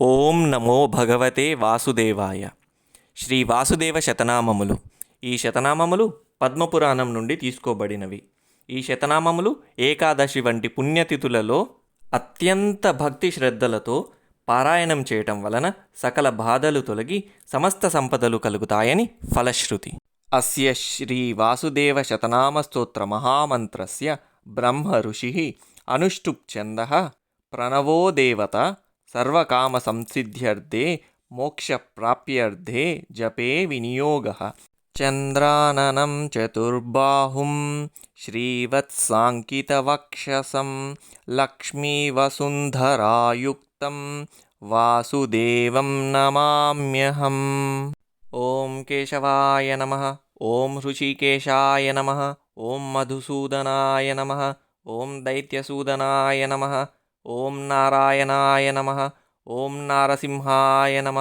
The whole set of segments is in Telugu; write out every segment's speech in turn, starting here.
ఓం నమో భగవతే వాసుదేవాయ. శ్రీ వాసుదేవ శతనామములు. ఈ శతనామములు పద్మపురాణం నుండి తీసుకోబడినవి. ఈ శతనామములు ఏకాదశి వంటి పుణ్యతిథులలో అత్యంత భక్తి శ్రద్ధలతో పారాయణం చేయటం వలన సకల బాధలు తొలగి సమస్త సంపదలు కలుగుతాయని ఫలశ్రుతి. అస్య శ్రీ వాసుదేవ శతనామ స్తోత్ర మహామంత్రస్య బ్రహ్మ ఋషి అనుష్టుప్ ఛంద ప్రణవో దేవత సర్వకామ సంసిద్ధ్యర్థే మోక్షప్రాప్యర్థే జపే వినియోగ. చంద్రాననం చతుర్బాహుం శ్రీవత్సాంకితవక్షసం లక్ష్మీవసుంధరాయుక్తం వాసుదేవం నమామ్యహం. ఓం కేశవాయ నమ ఓం హృషికేశాయ నమ ఓం మధుసూదనాయ నమ ఓం దైత్యసూదనాయ నమ ఓం నారాయణాయ నమ ఓం నారసింహాయ నమ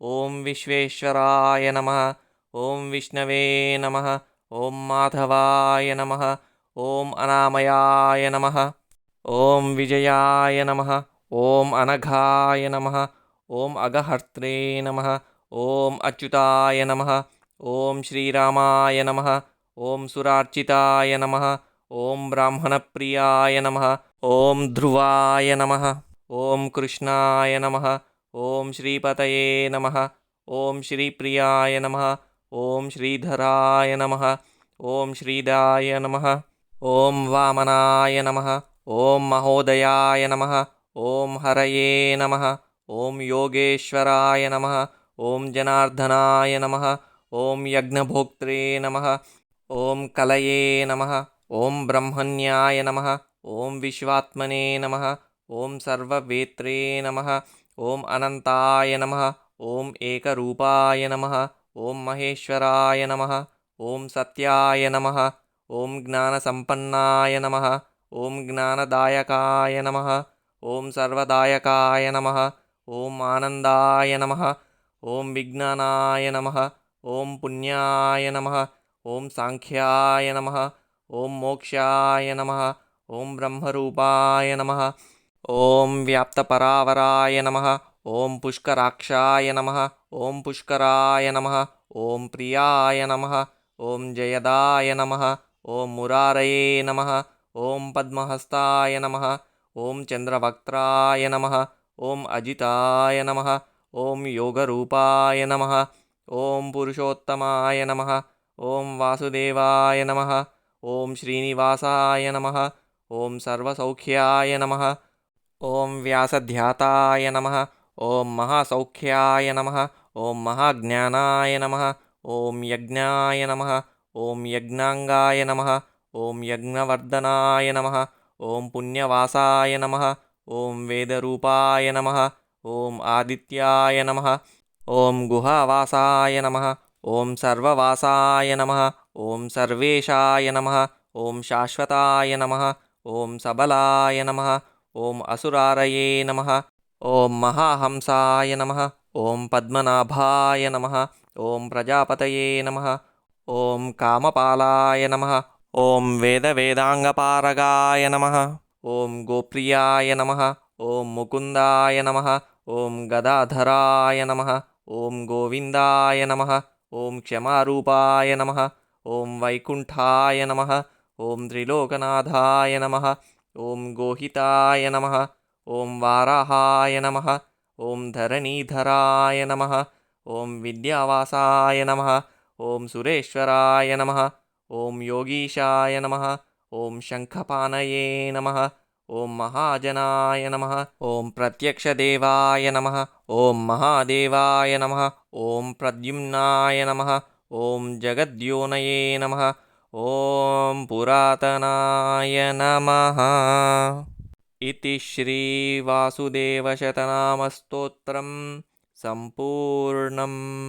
ఓం విశ్వేశ్వరాయ నమ ఓం విష్ణవే నమ ఓం మాధవాయ నమ ఓం అనామయాయ నమ ఓం విజయాయ నమ ఓం అనఘాయ నమ ఓం అగహర్త్రే నమ ఓం అచ్యుతాయ నమ ఓం శ్రీరామాయ నమ ఓం సురార్చితాయ నమ ఓం బ్రాహ్మణప్రియాయ నమ ॐ ध्रुवाय नमः ॐ कृष्णाय नमः ॐ श्रीपतये नमः ॐ श्रीप्रियाय नमः ॐ श्रीधराय नमः ॐ श्रीदाय नमः ॐ वामनाय नमः ॐ महोदयाय नमः ॐ हरये नमः ॐ योगेश्वराय नमः ॐ जनार्दनाय नमः ॐ यज्ञभोक्त्रे नमः ॐ कलये नमः ॐ ब्रह्मण्याय नमः ॐ विश्वात्मने नमः ॐ सर्ववेत्रे नमः ॐ अनन्ताय नमः ॐ एकरूपाय नमः ॐ महेश्वराय नमः ॐ सत्याय नमः ॐ ज्ञानसम्पन्नाय नमः ॐ ज्ञानदायकाय नमः ॐ सर्वदायकाय नमः ॐ आनन्दाय नमः ॐ विज्ञानाय नमः ॐ पुण्याय नमः ॐ साङ्ख्याय नमः ॐ मोक्षाय नमः ओम ब्रह्मरूपाय नमः ओं व्याप्तपरावराय नमः ओं पुष्कराक्षाय नमः ओं पुष्कराय नमः ओं प्रियाय नमः ओं जयदाय नमः ॐ मुरारये नमः ओं पद्महस्ताय नमः ओं चन्द्रवक्त्राय नमः ओं अजिताय नमः ओं योगरूपाय नमः ओं पुरुषोत्तमाय नमः ओं वासुदेवाय नमः ओं श्रीनिवासाय नमः ఓం సర్వసౌఖ్యాయ నమ ఓం వ్యాసధ్యాతాయ నమ ఓం మహాసౌఖ్యాయ నమ ఓం మహాజ్ఞానాయ నమ ఓం యజ్ఞాయ నమ ఓం యజ్ఞాంగాయ నమ ఓం యజ్ఞవర్ధనాయ నమ ఓం పుణ్యవాసాయ నమ ఓం వేదరూపాయ నమ ఓం ఆదిత్యాయ నమ ఓం గుహావాసాయ నమ ఓం సర్వవాసాయ నమ ఓం సర్వేషాయ నమ ఓం శాశ్వతాయ నమ ஓம் சபலாய நம ஓம் அசுராரையே நம ஓம் மகாஹம்சாய நம ஓம் பத்மநாபாய நம ஓம் பிரஜாபதையே நம ஓம் காமபாலாய நம ஓம் வேத வேதாங்கபாரகாய நம ஓம் கோப்ரியாய நம ஓம் முகுந்தாய நம ஓம் கதாதராய நம ஓம் கோவிந்தாய நம ஓம் க்ஷமாரூபாய நம ஓம் வைகுண்டாய நம ओम त्रिलोकनाथाय नम ओं गोहिताय नम ओं वाराहाय नम ओं धरणीधराय नम ओं विद्यावासाय नम ओं सुरेश्वराय नम ओं योगीशाय नम ओं शंखपान नम ओं महाजनाय नम ओं प्रत्यक्षदेवाय नम ओं महादेवाय नम ओं प्रद्युनाय नम ओं जगद्योनये नमः ॐ पुरातनाय नमः। इति श्रीवासुदेवशतनामस्तोत्रं सम्पूर्णम्।